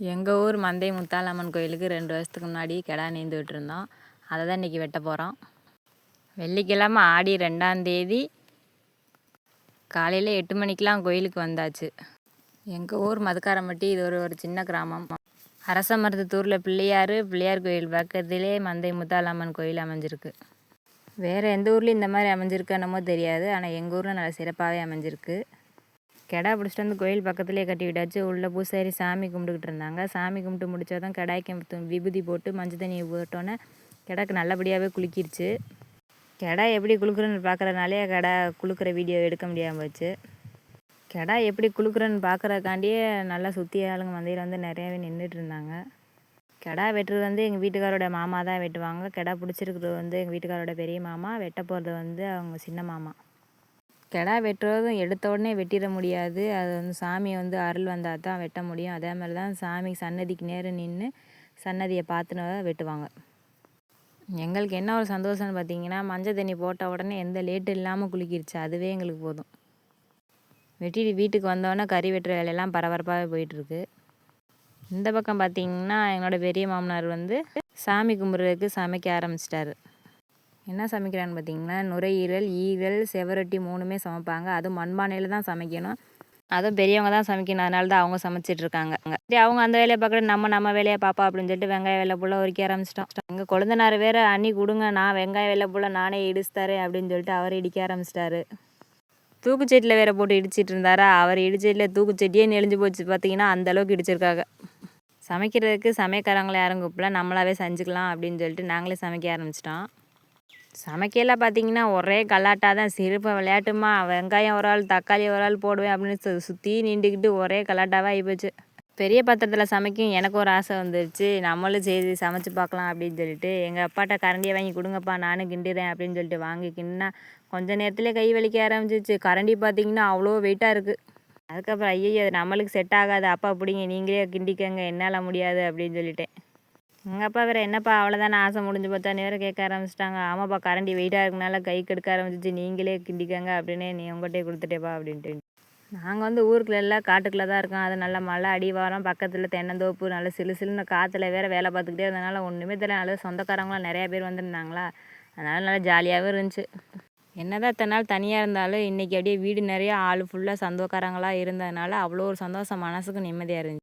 எங்கள் ஊர் மந்தை முத்தாலம்மன் கோயிலுக்கு ரெண்டு வருஷத்துக்கு முன்னாடி கிடா நீந்து விட்டுருந்தோம். அதை தான் இன்றைக்கி வெட்ட போகிறோம் வெள்ளிக்கிழமை ஆடி ரெண்டாந்தேதி காலையில் எட்டு மணிக்கெலாம் கோயிலுக்கு வந்தாச்சு. எங்கள் ஊர் மதுக்காரம்பட்டி இது ஒரு ஒரு சின்ன கிராமம். அரச மருத்துவத்தூரில் பிள்ளையார் பிள்ளையார் கோயில் பக்கத்திலே மந்தை முத்தாலம்மன் கோயில் அமைஞ்சிருக்கு. வேறு எந்த ஊர்லேயும் இந்த மாதிரி அமைஞ்சிருக்கு என்னமோ தெரியாது. ஆனால் எங்கள் ஊரில் நல்லா சிறப்பாகவே அமைஞ்சிருக்கு. கிடா பிடிச்சிட்டு வந்து கோயில் பக்கத்துலேயே கட்டி விட்டாச்சு. உள்ளே பூசாரி சாமி கும்பிட்டுக்கிட்டு இருந்தாங்க. சாமி கும்பிட்டு முடிச்சதும் கிடாய்க்கு விபூதி போட்டு மஞ்சள் தண்ணி போட்டோன்னே கிடாக்கு நல்லபடியாகவே குளிக்கிருச்சு கிடா எப்படி குளுக்குறன்னு பார்க்குறதுனாலே கிடா குளுக்கிற வீடியோ எடுக்க முடியாமல் போச்சு. கிடா எப்படி குளுக்குறன்னு பார்க்குறக்காண்டியே நல்லா சுற்றி ஆளுங்க மந்தையில் வந்து நிறையாவே நின்றுட்டு இருந்தாங்க. கிடா வெட்டுறது வந்து எங்கள் வீட்டுக்காரோட மாமா தான் வெட்டுவாங்க. கிடா பிடிச்சிருக்கிறது வந்து எங்கள் வீட்டுக்காரோட பெரிய மாமா. வெட்ட போகிறது வந்து அவங்க சின்ன மாமா. கிடா வெட்டுறதும் எடுத்த உடனே வெட்டிட முடியாது. அது வந்து சாமி வந்து அருள் வந்தால் தான் வெட்ட முடியும். அதே மாதிரி தான் சாமி சன்னதிக்கு நேரம் நின்று சன்னதியை பார்த்துன்னு வெட்டுவாங்க. எங்களுக்கு என்ன ஒரு சந்தோஷம்னு பார்த்தீங்கன்னா மஞ்சள் தண்ணி போட்ட உடனே எந்த லேட்டு இல்லாமல் குளிக்கிருச்சு. அதுவே எங்களுக்கு போதும். வெட்டிட்டு வீட்டுக்கு வந்தோடனே கறி வெட்டுற வேலையெல்லாம் பரபரப்பாகவே போயிட்டுருக்கு. இந்த பக்கம் பார்த்தீங்கன்னா என்னோடய பெரிய மாமனார் வந்து சாமி கும்பிட்றதுக்கு சமைக்க ஆரம்பிச்சிட்டாரு. என்ன சமைக்கிறான்னு பார்த்தீங்கன்னா நுரையீரல் ஈரல் செவரொட்டி மூணுமே சமைப்பாங்க. அதுவும் மண்பானையில் தான் சமைக்கணும். அதுவும் பெரியவங்க தான் சமைக்கணும். அதனால தான் அவங்க சமைச்சிட்ருக்காங்க சரி அவங்க அந்த வேலையை பார்க்குற நம்ம நம்ம வேலையை பார்ப்பா அப்படின்னு சொல்லிட்டு வெங்காய வேலை புள்ள உரிக்க ஆரம்பிச்சிட்டோம். எங்கள் குழந்தனார் வேறு அண்ணி கொடுங்க நான் வெங்காய வேலை புள்ள நானே இடிச்சு அப்படின்னு சொல்லிட்டு அவர் இடிக்க ஆரம்பிச்சிட்டாரு. தூக்குச்செட்டியில் வேற போட்டு இடிச்சிட்டு இருந்தாரா? அவர் இடிச்சட்டியில் தூக்குச்செட்டியே நெளிஞ்சு போச்சு பார்த்தீங்கன்னா அந்தளவுக்கு இடிச்சிருக்காங்க. சமைக்கிறதுக்கு சமையக்காரங்களை யாரும் கூப்பிடல. நம்மளாவே செஞ்சுக்கலாம் அப்படின்னு சொல்லிட்டு நாங்களே சமைக்க ஆரம்பிச்சிட்டோம். சமைக்கையில் பார்த்தீங்கன்னா ஒரே கலாட்டாக தான் சிறுப்பை விளையாட்டுமா? வெங்காயம் ஒரு ஆள் தக்காளி ஒரு ஆள் போடுவேன் அப்படின்னு சு சுற்றி நீண்டுக்கிட்டு ஒரே கலாட்டாவாக ஆகிப்போச்சு பெரிய பாத்திரத்தில் சமைக்கும் எனக்கு ஒரு ஆசை வந்துருச்சு. நம்மளும் செய்து சமைச்சு பார்க்கலாம் அப்படின்னு சொல்லிட்டு எங்கள் அப்பாட்ட கரண்டியை வாங்கி கொடுங்கப்பா நானும் கிண்டிடுறேன் அப்படின்னு சொல்லிட்டு வாங்கி கிண்டினா கொஞ்சம் நேரத்துலேயே கை வலிக்க ஆரம்பிச்சிச்சு கரண்டி பார்த்தீங்கன்னா அவ்வளோ வெயிட்டாக இருக்குது அதுக்கப்புறம் ஐயோ நம்மளுக்கு செட் ஆகாது. அப்பா பிடிங்க நீங்களே கிண்டிக்கங்க என்னால் முடியாது அப்படின்னு சொல்லிட்டேன். எங்கள் அப்பா வேறு என்னப்பா? அவ்வளோதானே ஆசை முடிஞ்சு பார்த்தா வேறு கேட்க ஆரம்பிச்சிட்டாங்க. ஆமாப்பா கரண்டி வெயிட்டாக இருக்கனால கை கெடுக்க ஆரம்பிச்சிச்சு. நீங்களே கிண்டிக்கங்க அப்படின்னு நீ உங்கள்கிட்டே கொடுத்துட்டேப்பா அப்படின்ட்டு. நாங்கள் வந்து ஊருக்குள்ள எல்லாம் காட்டுக்குள்ளே தான் இருக்கோம். அது நல்லா மழை அடிவாரம் பக்கத்தில் தென்னந்தோப்பு நல்லா சிலு சிலுன்னு காற்றுல வேறு வேலை பார்த்துக்கிட்டே இருந்தனால ஒன்றுமே தெரியல. நல்ல சொந்தக்காரங்களாம் நிறையா பேர் வந்திருந்தாங்களா? அதனால் நல்லா ஜாலியாகவும் இருந்துச்சு. என்னதான் இத்தனை நாள் தனியாக இருந்தாலும் இன்றைக்கி அப்படியே வீடு நிறையா ஆள் ஃபுல்லாக சொந்தக்காரங்களாக இருந்ததுனால அவ்வளோ ஒரு சந்தோஷம் மனசுக்கு நிம்மதியாக இருந்துச்சு.